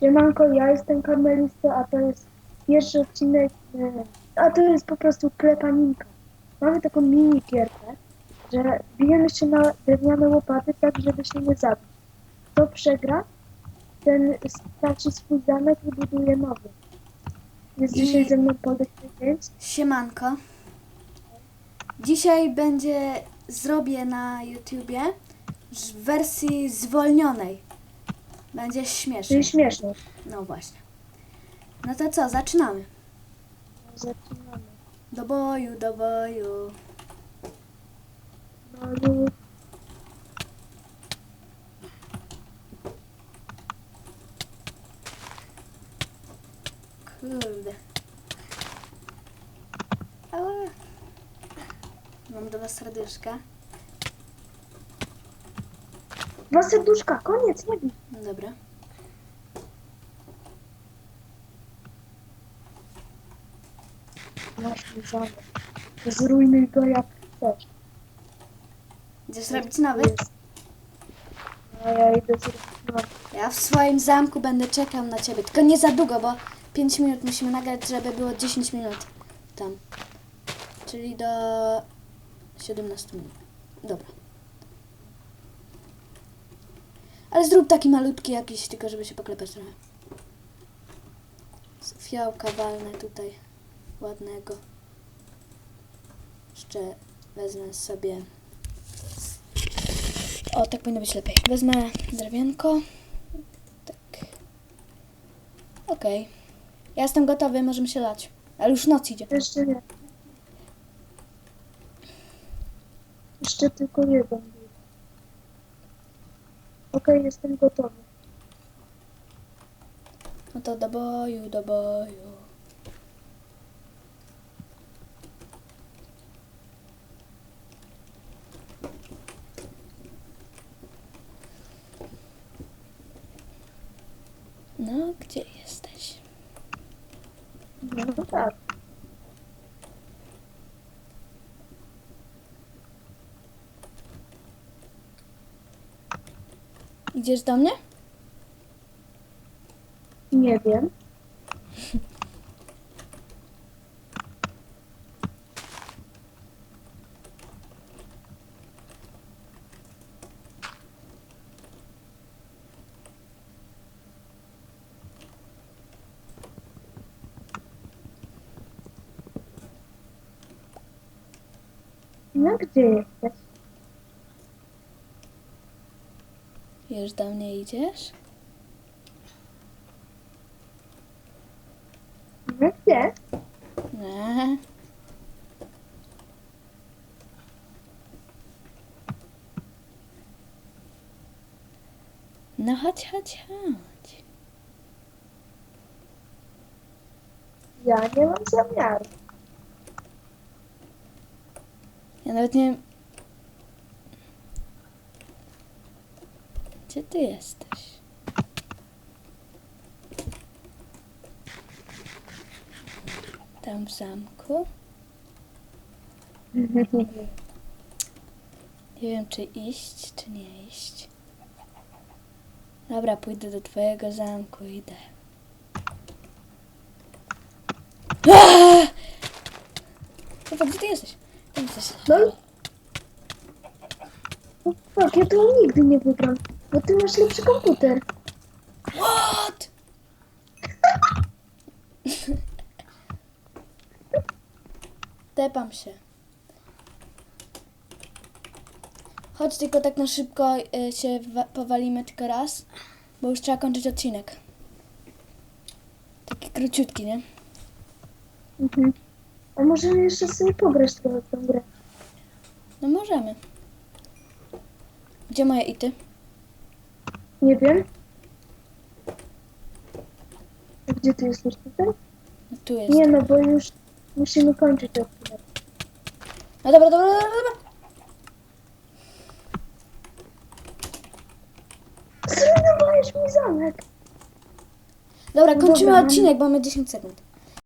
Siemanko, ja jestem kamerista, a to jest pierwszy odcinek, e, a to jest po prostu klepaninka. Mamy taką mini gierkę, że bijemy się na drewniane łopaty tak, żeby się nie zabić. Kto przegra, ten straci swój zamek i buduje nowy. Jest I- dzisiaj ze mną Polek 5. Siemanko. Dzisiaj będzie zrobię na YouTubie w wersji zwolnionej. Będzie śmiesznie. Czyli śmieszne. No właśnie. No to co, zaczynamy. Zaczynamy. Do boju, do boju. Lub Kurde. Mam do was serduszka. Dwa serduszka, koniec, nie bij. No dobra. Masz mój zamek. Zrujnuj go jak chcesz. Idziesz robić nowy? A ja idę zrobić nowy. Ja w swoim zamku będę czekał na ciebie. Tylko nie za długo, bo 5 minut musimy nagrać, żeby było 10 minut tam. Czyli do 17 minut. Dobra. Ale zrób taki malutki jakiś, tylko żeby się poklepać trochę. Fiołka walnę tutaj. Ładnego. Jeszcze wezmę sobie... O, tak powinno być lepiej. Wezmę drewienko. Tak. Okej. Ja jestem gotowy, możemy się lać. Ale już noc idzie. Jeszcze nie. Jeszcze tylko jeden. Okej, jestem gotowy. No to do boju, do boju. No, gdzie jesteś? No tak. Idziesz do mnie? Nie wiem. No gdzie jesteś? Już do mnie idziesz? No gdzie? Nie. No chodź, chodź, chodź. Ja nie mam zamiaru. Ja nawet nie wiem. Gdzie ty jesteś? Tam w zamku? Nie wiem, czy iść, czy nie iść. Dobra, pójdę do twojego zamku, idę. Kurwa, gdzie ty jesteś? Gdzie ty jesteś? No fuck, ja to nigdy nie wygram, bo ty masz lepszy komputer. What? Tepam się. Chodź tylko tak na szybko y, się wa- powalimy tylko raz, bo już trzeba kończyć odcinek. Taki króciutki, nie? Mhm. A możemy jeszcze sobie pograć trochę w tą grę. No możemy. Gdzie moje ity? Nie wiem. Gdzie ty jesteś tutaj? No, tu jest. Nie no, bo już musimy kończyć odcinek. No dobra, dobra, dobra, dobra. Zrujnowałeś mi zamek. Dobra, No kończymy dobra, odcinek, bo mamy 10 sekund.